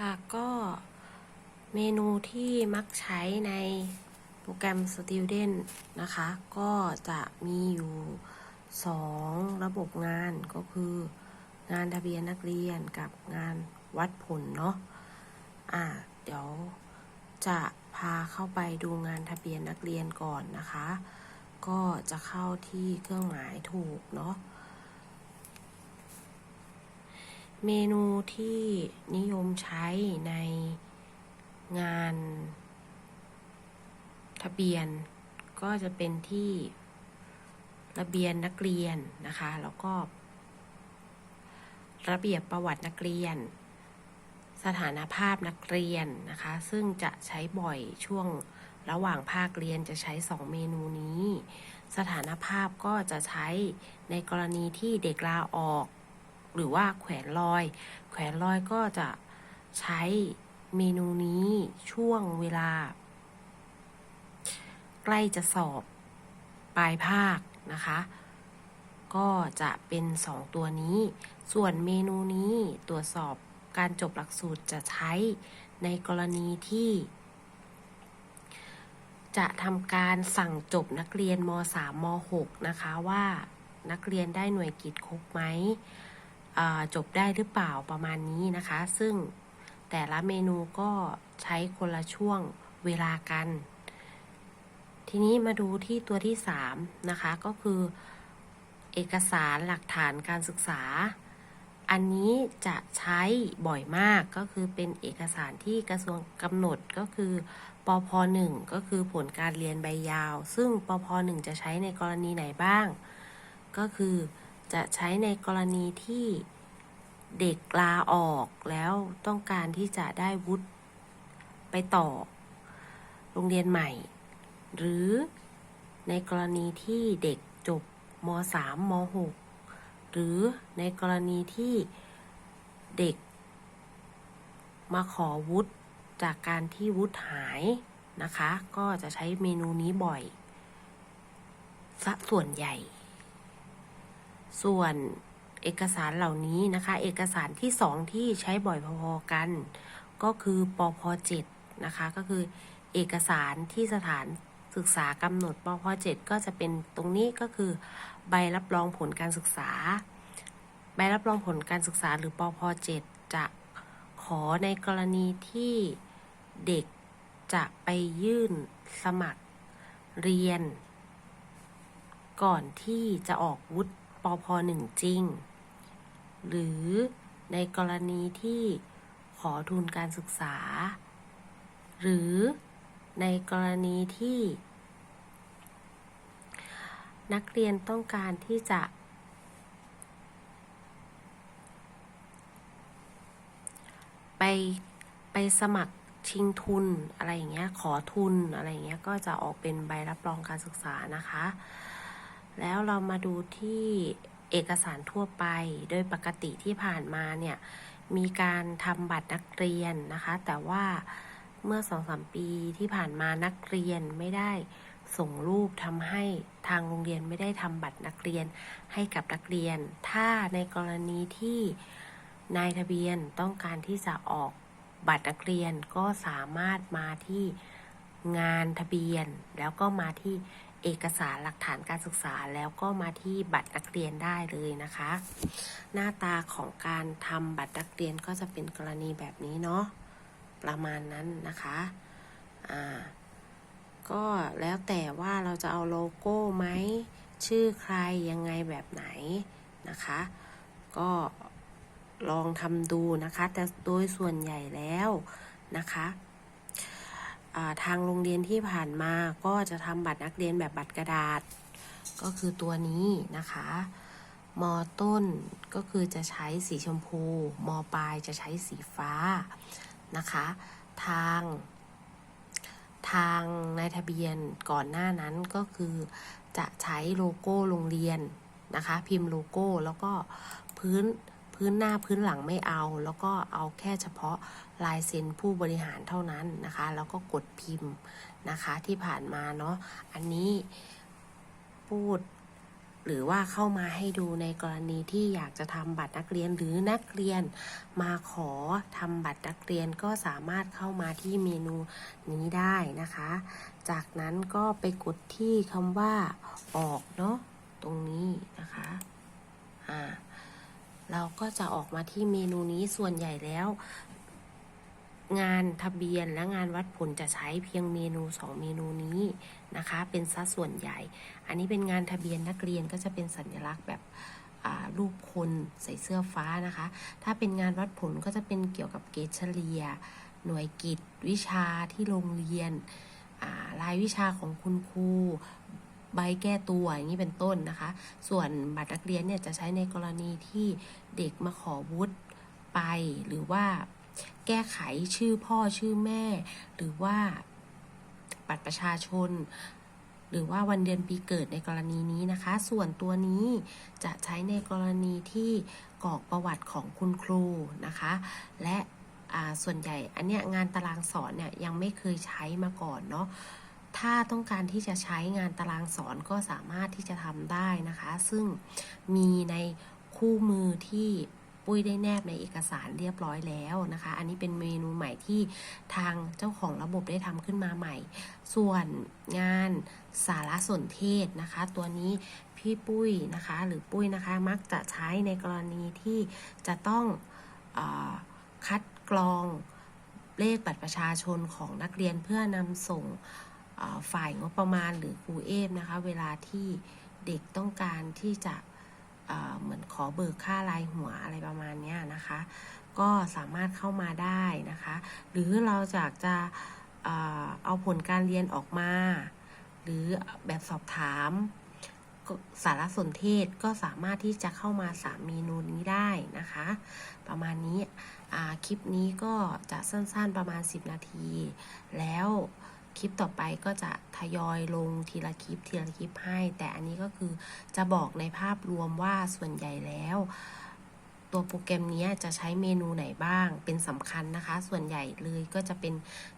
ค่ะก็เมนูที่มักใช้ในโปรแกรม Student นะคะ ก็จะมีอยู่ 2 ระบบงานก็คืองานทะเบียนนักเรียนกับงานวัดผลเนาะอ่าเดี๋ยวจะพาเข้าไปดูงานทะเบียนนักเรียนก่อนนะคะ ก็จะเข้าที่เครื่องหมายถูกเนาะ เมนูที่นิยมใช้ในงานทะเบียนก็จะเป็นที่ระเบียนนักเรียนนะคะ แล้วก็ ระเบียบประวัตินักเรียน สถานภาพนักเรียนนะคะ ซึ่งจะใช้บ่อยช่วงระหว่างภาคเรียนจะใช้ 2 เมนูนี้ สถานภาพก็จะใช้ในกรณีที่เด็กลาออก หรือว่าแขวนลอย แขวนลอยก็จะใช้เมนูนี้ช่วงเวลา ใกล้จะสอบปลายภาคนะคะ ก็จะเป็น 2 ตัวนี้ ส่วนเมนูนี้ตรวจสอบการจบหลักสูตรจะใช้ในกรณีที่ จะทำการสั่งจบนักเรียนม .3 ม .6 นะคะว่านักเรียนได้หน่วยกิจครบไหม จบได้หรือเปล่าประมาณนี้นะคะ ซึ่งแต่ละเมนูก็ใช้คนละช่วงเวลากัน ทีนี้มาดูที่ตัวที่ 3 นะคะ ก็คือเอกสารหลักฐานการศึกษา อันนี้จะใช้บ่อยมากก็คือเป็นเอกสารที่กระทรวงกำหนดก็คือปพ1ก็คือผลการเรียนใบยาว ซึ่งปพ1จะใช้ในกรณีไหนบ้าง ก็คือ จะใช้ในกรณีที่เด็กลาออกแล้วต้องการที่จะได้วุฒิไปต่อ โรงเรียนใหม่ หรือในกรณีที่เด็กจบม .3 ม .6 หรือในกรณีที่เด็ก มาขอวุฒิจากการที่วุฒิหายนะคะ ก็จะใช้เมนูนี้บ่อยซะส่วนใหญ่ ส่วนเอกสารเหล่านี้นะคะ เอกสารที่สองที่ใช้บ่อยพอๆกัน ก็คือปพ7นะคะ ก็คือเอกสารที่สถานศึกษากำหนดปพ7ก็จะเป็นตรงนี้ก็คือ ใบรับรองผลการศึกษา ใบรับรองผลการศึกษาหรือปพ7จะขอในกรณีที่เด็กจะไปยื่นสมัครเรียน ก่อนที่จะออกวุฒิ ปพ1จริง หรือในกรณีที่ขอทุนการศึกษา หรือในกรณีที่ นักเรียนต้องการที่จะ ไปไปสมัครชิงทุนอะไรอย่างเงี้ยขอทุนอะไรอย่างเงี้ยก็จะออกเป็นใบรับรองการศึกษานะคะ แล้วเรามาดูที่เอกสารทั่วไป โดยปกติที่ผ่านมาเนี่ยมีการทำบัตรนักเรียนนะคะ แต่ว่าเมื่อสองสามปีที่ผ่านมานักเรียนไม่ได้ส่งรูปทำให้ทางโรงเรียนไม่ได้ทำบัตรนักเรียนให้กับนักเรียน ถ้าในกรณีที่นายทะเบียนต้องการที่จะออกบัตรนักเรียนก็สามารถมาที่งานทะเบียน แล้วก็มาที่ เอกสารหลักฐานการศึกษาแล้วก็มาที่บัตรนักเรียนได้เลยนะคะ หน้าตาของการทำบัตรนักเรียนก็จะเป็นกรณีแบบนี้เนาะประมาณนั้นนะคะอ่าก็แล้วแต่ว่าเราจะเอาโลโก้ไหมชื่อใครยังไงแบบไหนนะคะ ก็ลองทำดูนะคะ แต่โดยส่วนใหญ่แล้วนะคะ ทางโรงเรียนที่ผ่านมาก็จะทำบัตรนักเรียนแบบบัตรกระดาษ ก็คือตัวนี้นะคะมต้นก็คือจะใช้สีชมพูมปลายจะใช้สีฟ้านะคะ ทางทางในทะเบียนก่อนหน้านั้นก็คือจะใช้โลโก้โรงเรียนนะคะ พิมพ์โลโก้แล้วก็พื้น พื้นหน้าพื้นหลังไม่เอา แล้วก็เอาแค่เฉพาะลายเซ็นผู้บริหารเท่านั้นนะคะ แล้วก็กดพิมพ์นะคะที่ผ่านมาเนาะอันนี้พูดหรือว่าเข้ามาให้ดูในกรณีที่อยากจะทำบัตรนักเรียนหรือนักเรียนมาขอทำบัตรนักเรียนก็สามารถเข้ามาที่เมนูนี้ได้นะคะ จากนั้นก็ไปกดที่คำว่าออกเนาะตรงนี้นะคะอ่าเรา ก็จะออกมาที่เมนูนี้ส่วนใหญ่แล้ว งานทะเบียนและงานวัดผลจะใช้เพียงเมนู 2 เมนูนี้นะคะ เป็นสัดส่วนใหญ่ อันนี้เป็นงานทะเบียนนักเรียนก็จะเป็นสัญลักษณ์แบบรูปคนใส่เสื้อฟ้านะคะ ถ้าเป็นงานวัดผลก็จะเป็นเกี่ยวกับเกรดเฉลี่ย หน่วยกิจ วิชาที่โรงเรียนรายวิชาของคุณครู ใบแก้ตัวอย่างนี้เป็นต้นนะคะ ส่วนบัตรนักเรียนเนี่ยจะใช้ในกรณีที่เด็กมาขอวุฒิไป หรือว่าแก้ไขชื่อพ่อชื่อแม่ หรือว่าบัตรประชาชน หรือว่าวันเดือนปีเกิดในกรณีนี้นะคะ ส่วนตัวนี้จะใช้ในกรณีที่กรอกประวัติของคุณครูนะคะ และส่วนใหญ่อันเนี้ยงานตารางสอนเนี่ยยังไม่เคยใช้มาก่อนเนาะ ถ้าต้องการที่จะใช้งานตารางสอนก็สามารถที่จะทำได้นะคะ ซึ่งมีในคู่มือที่ปุ้ยได้แนบในเอกสารเรียบร้อยแล้วนะคะ อันนี้เป็นเมนูใหม่ที่ทางเจ้าของระบบได้ทำขึ้นมาใหม่ ส่วนงานสารสนเทศนะคะ ตัวนี้พี่ปุ้ยนะคะ หรือปุ้ยนะคะ มักจะใช้ในกรณีที่จะต้องอคัดกรองเลขบัตรประชาชนของนักเรียนเพื่อนำส่ง ฝ่ายงบประมาณหรือครูเอฟนะคะ เวลาที่เด็กต้องการที่จะเเหมือนขอเบิกค่ารายหัวอะไรประมาณนี้นะคะ ก็สามารถเข้ามาได้นะคะ หรือเราอยากจะเอาผลการเรียนออกมา หรือแบบสอบถามสารสนเทศก็สามารถที่จะเข้ามาสามเมนูนี้ได้นะคะ ประมาณนี้คลิปนี้ก็จะสั้นๆประมาณ 10 นาที แล้ว คลิปต่อไปก็จะทยอยลงทีละคลิปทีละคลิปให้ แต่อันนี้ก็คือจะบอกในภาพรวมว่าส่วนใหญ่แล้ว ตัวโปรแกรมนี้จะใช้เมนูไหนบ้าง เป็นสำคัญนะคะ ส่วนใหญ่เลยก็จะเป็น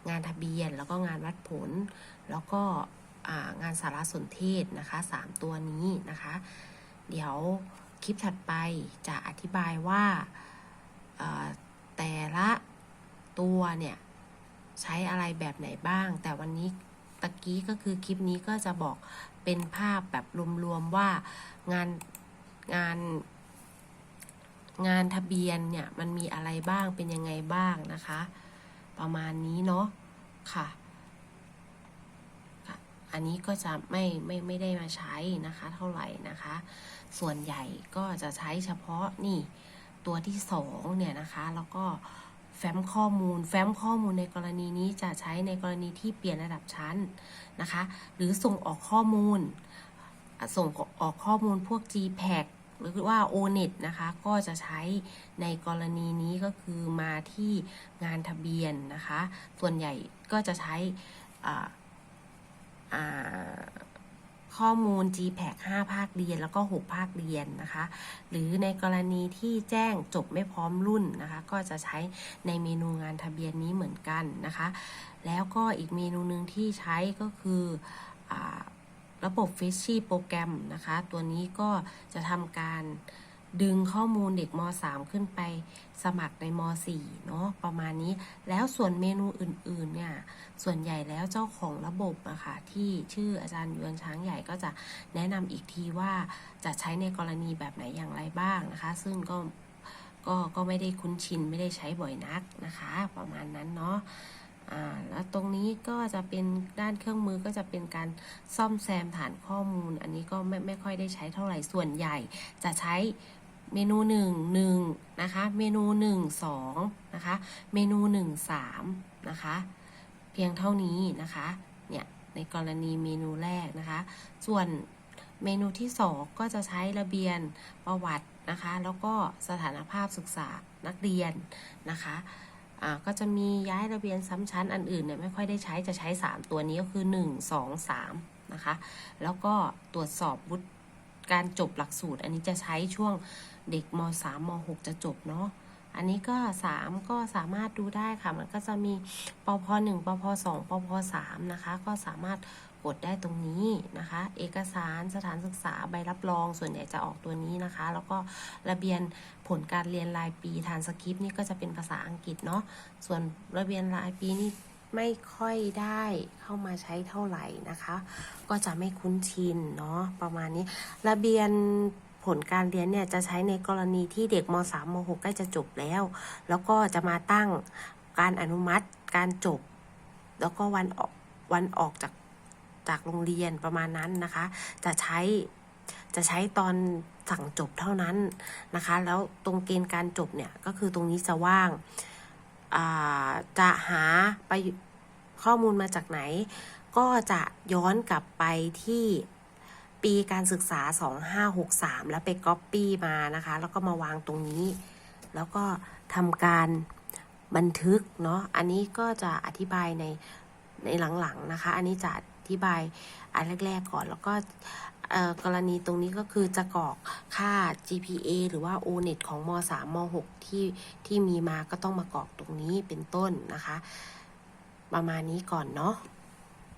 งานทะเบียน แล้วก็งานวัดผล แล้วก็งานสารสนเทศนะคะสามตัวนี้นะคะ เดี๋ยวคลิปถัดไปจะอธิบายว่าแต่ละตัวเนี่ย ใช้อะไรแบบไหนบ้าง แต่วันนี้ตะกี้ก็คือคลิปนี้ก็จะบอกเป็นภาพแบบรวมๆว่างานงานงานทะเบียนเนี่ยมันมีอะไรบ้างเป็นยังไงบ้างนะคะ ประมาณนี้เนาะค่ะค่ะอันนี้ก็จะไม่ไม่ไม่ได้มาใช้นะคะเท่าไหร่นะคะ ส่วนใหญ่ก็จะใช้เฉพาะนี่ตัวที่สองเนี่ยนะคะ แล้วก็ แฟ้มข้อมูล แฟ้มข้อมูลในกรณีนี้จะใช้ในกรณีที่เปลี่ยนระดับชั้นนะคะ หรือส่งออกข้อมูล ส่งออกข้อมูลพวก GPAC หรือว่า ONET นะคะ ก็จะใช้ในกรณีนี้ก็คือมาที่งานทะเบียนนะคะ ส่วนใหญ่ก็จะใช้อ่า ข้อมูล GPAC 5 ภาคเรียน แล้วก็ 6 ภาคเรียนนะคะ หรือในกรณีที่แจ้งจบไม่พร้อมรุ่นนะคะ ก็จะใช้ในเมนูงานทะเบียนนี้เหมือนกันนะคะ แล้วก็อีกเมนูหนึ่งที่ใช้ก็คืออระบบ f i s h y โปรแกรมนะคะ ตัวนี้ก็จะทำการ ดึงข้อมูลเด็กม .3 ขึ้นไปสมัครในม .4 เนาะประมาณนี้ แล้วส่วนเมนูอื่นๆเนี่ยส่วนใหญ่แล้วเจ้าของระบบอะค่ะที่ชื่ออาจารย์ยวนช้างใหญ่ก็จะแนะนำอีกทีว่าจะใช้ในกรณีแบบไหนอย่างไรบ้างนะคะ ซึ่งก็ก็ก็ไม่ได้คุ้นชินไม่ได้ใช้บ่อยนักนะคะ ประมาณนั้นเนาะอ่าแล้วตรงนี้ก็จะเป็นด้านเครื่องมือก็จะเป็นการซ่อมแซมฐานข้อมูล อันนี้ก็ไม่ไม่ค่อยได้ใช้เท่าไหร่ส่วนใหญ่จะใช้ เมนูหนึ่งหนึ่งนะคะ เมนูหนึ่งสองนะคะ เมนูหนึ่งสามนะคะ เพียงเท่านี้นะคะ เนี่ย ในกรณีเมนูแรกนะคะ ส่วนเมนูที่2ก็จะใช้ระเบียนประวัตินะคะ แล้วก็สถานภาพศึกษานักเรียนนะคะอ่าก็จะมีย้ายระเบียนซ้ำชั้นอันอื่นเนี่ยไม่ค่อยได้ใช้จะใช้ 3 ตัวนี้ก็คือ 1 2 3นะคะแล้วก็ตรวจสอบวุฒิการจบหลักสูตร อันนี้จะใช้ช่วง เด็กม 3 ม 6 จะจบเนาะอันนี้ก็ 3 ก็สามารถดูได้ค่ะ มันก็จะมีปพ1ปพ2ปพ3นะคะ ก็สามารถกดได้ตรงนี้นะคะ เอกสารสถานศึกษาใบรับรองส่วนใหญ่จะออกตัวนี้นะคะ แล้วก็ระเบียนผลการเรียนรายปีทานสคริปต์นี่ก็จะเป็นภาษาอังกฤษเนาะส่วนระเบียนรายปีนี่ไม่ค่อยได้เข้ามาใช้เท่าไหร่นะคะ ก็จะไม่คุ้นชินเนาะประมาณนี้ ระเบียน ผลการเรียนเนี่ยจะใช้ในกรณีที่เด็กม .3 ม .6 ใกล้จะจบแล้ว แล้วก็จะมาตั้งการอนุมัติการจบ แล้วก็วันออกวันออกจากจากโรงเรียนประมาณนั้นนะคะ จะใช้จะใช้ตอนสั่งจบเท่านั้นนะคะ แล้วตรงเกณฑ์การจบเนี่ยก็คือตรงนี้จะว่างาจะหาไปข้อมูลมาจากไหน ก็จะย้อนกลับไปที่ ปีการศึกษา 2563 แล้วไปก๊อปปี้มานะคะ แล้วก็มาวางตรงนี้ แล้วก็ทำการบันทึกเนาะ อันนี้ก็จะอธิบายในในหลังๆนะคะ อันนี้จะอธิบายอันแรกๆก่อน แล้วก็กรณีตรงนี้ก็คือจะกรอกค่า GPA หรือว่า O-NET ของม .3 ม .6 ที่ที่มีมาก็ต้องมากรอกตรงนี้เป็นต้นนะคะ ประมาณนี้ก่อนเนาะ